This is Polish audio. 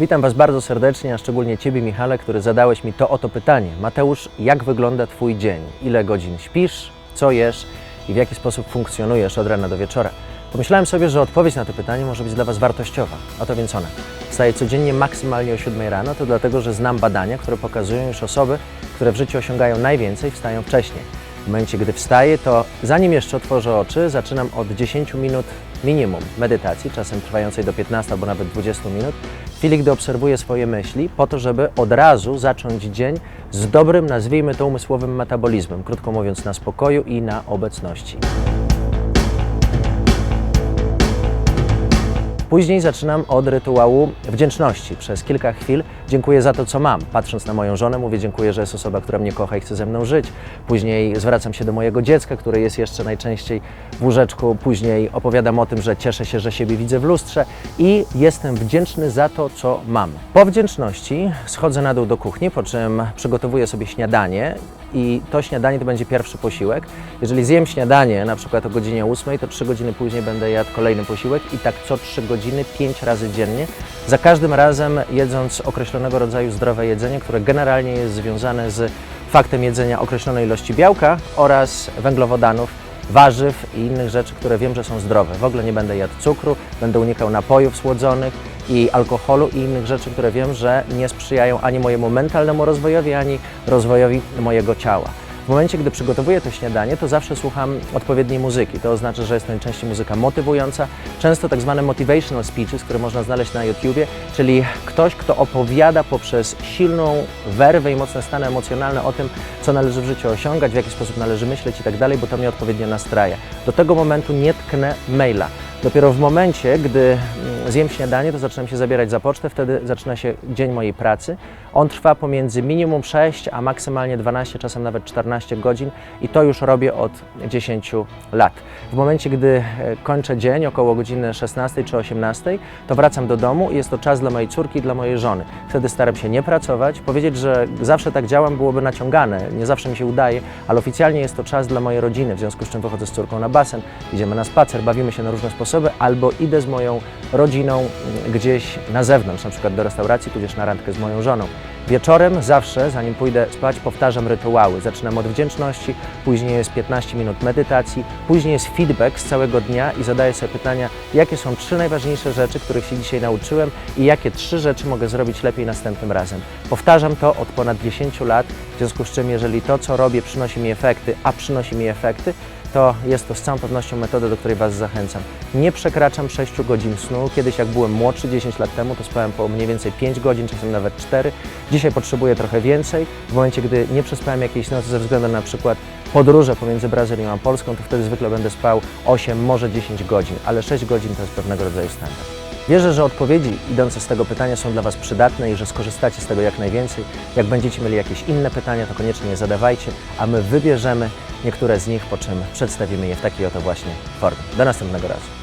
Witam Was bardzo serdecznie, a szczególnie Ciebie, Michale, który zadałeś mi to oto pytanie. Mateusz, jak wygląda Twój dzień? Ile godzin śpisz? Co jesz? I w jaki sposób funkcjonujesz od rana do wieczora? Pomyślałem sobie, że odpowiedź na to pytanie może być dla Was wartościowa. Oto więc ona. Wstaję codziennie maksymalnie o 7 rano, to dlatego, że znam badania, które pokazują, iż osoby, które w życiu osiągają najwięcej, wstają wcześniej. W momencie, gdy wstaję, to zanim jeszcze otworzę oczy, zaczynam od 10 minut minimum medytacji, czasem trwającej do 15 albo nawet 20 minut, chwili, gdy obserwuję swoje myśli, po to, żeby od razu zacząć dzień z dobrym, nazwijmy to umysłowym metabolizmem, krótko mówiąc, na spokoju i na obecności. Później zaczynam od rytuału wdzięczności. Przez kilka chwil dziękuję za to, co mam. Patrząc na moją żonę, mówię dziękuję, że jest osoba, która mnie kocha i chce ze mną żyć. Później zwracam się do mojego dziecka, które jest jeszcze najczęściej w łóżeczku. Później opowiadam o tym, że cieszę się, że siebie widzę w lustrze i jestem wdzięczny za to, co mam. Po wdzięczności schodzę na dół do kuchni, po czym przygotowuję sobie śniadanie i to śniadanie to będzie pierwszy posiłek. Jeżeli zjem śniadanie na przykład o godzinie 8, to 3 godziny później będę jadł kolejny posiłek i tak co 3 godziny, 5 razy dziennie. Za każdym razem jedząc określonego rodzaju zdrowe jedzenie, które generalnie jest związane z faktem jedzenia określonej ilości białka oraz węglowodanów, warzyw i innych rzeczy, które wiem, że są zdrowe. W ogóle nie będę jadł cukru, będę unikał napojów słodzonych i alkoholu i innych rzeczy, które wiem, że nie sprzyjają ani mojemu mentalnemu rozwojowi, ani rozwojowi mojego ciała. Momencie, gdy przygotowuję to śniadanie, to zawsze słucham odpowiedniej muzyki. To oznacza, że jest najczęściej muzyka motywująca, często tak zwane motivational speeches, które można znaleźć na YouTubie, czyli ktoś, kto opowiada poprzez silną werwę i mocne stany emocjonalne o tym, co należy w życiu osiągać, w jaki sposób należy myśleć i tak dalej, bo to mnie odpowiednio nastraja. Do tego momentu nie tknę maila. Dopiero w momencie, gdy zjem śniadanie, to zaczynam się zabierać za pocztę, wtedy zaczyna się dzień mojej pracy. On trwa pomiędzy minimum 6, a maksymalnie 12, czasem nawet 14 godzin i to już robię od 10 lat. W momencie, gdy e, kończę dzień około godziny 16 czy 18, to wracam do domu i jest to czas dla mojej córki dla mojej żony. Wtedy staram się nie pracować. Powiedzieć, że zawsze tak działam byłoby naciągane, nie zawsze mi się udaje, ale oficjalnie jest to czas dla mojej rodziny, w związku z czym wychodzę z córką na basen, idziemy na spacer, bawimy się na różne sposoby, albo idę z moją rodziną mm, gdzieś na zewnątrz, na przykład do restauracji, tudzież na randkę z moją żoną. Wieczorem zawsze, zanim pójdę spać, powtarzam rytuały. Zaczynam od wdzięczności, później jest 15 minut medytacji, później jest feedback z całego dnia i zadaję sobie pytania, jakie są trzy najważniejsze rzeczy, których się dzisiaj nauczyłem i jakie trzy rzeczy mogę zrobić lepiej następnym razem. Powtarzam to od ponad 10 lat, związku z czym jeżeli to, co robię, przynosi mi efekty, a przynosi mi efekty, to jest to z całą pewnością metoda, do której Was zachęcam. Nie przekraczam 6 godzin snu. Kiedyś, jak byłem młodszy, 10 lat temu, to spałem po mniej więcej 5 godzin, czasem nawet 4. Dzisiaj potrzebuję trochę więcej. W momencie, gdy nie przespałem jakiejś nocy ze względu na przykład podróże pomiędzy Brazylią a Polską, to wtedy zwykle będę spał 8, może 10 godzin, ale 6 godzin to jest pewnego rodzaju standard. Wierzę, że odpowiedzi idące z tego pytania są dla Was przydatne i że skorzystacie z tego jak najwięcej. Jak będziecie mieli jakieś inne pytania, to koniecznie je zadawajcie, a my wybierzemy niektóre z nich, po czym przedstawimy je w takiej oto właśnie formie. Do następnego razu.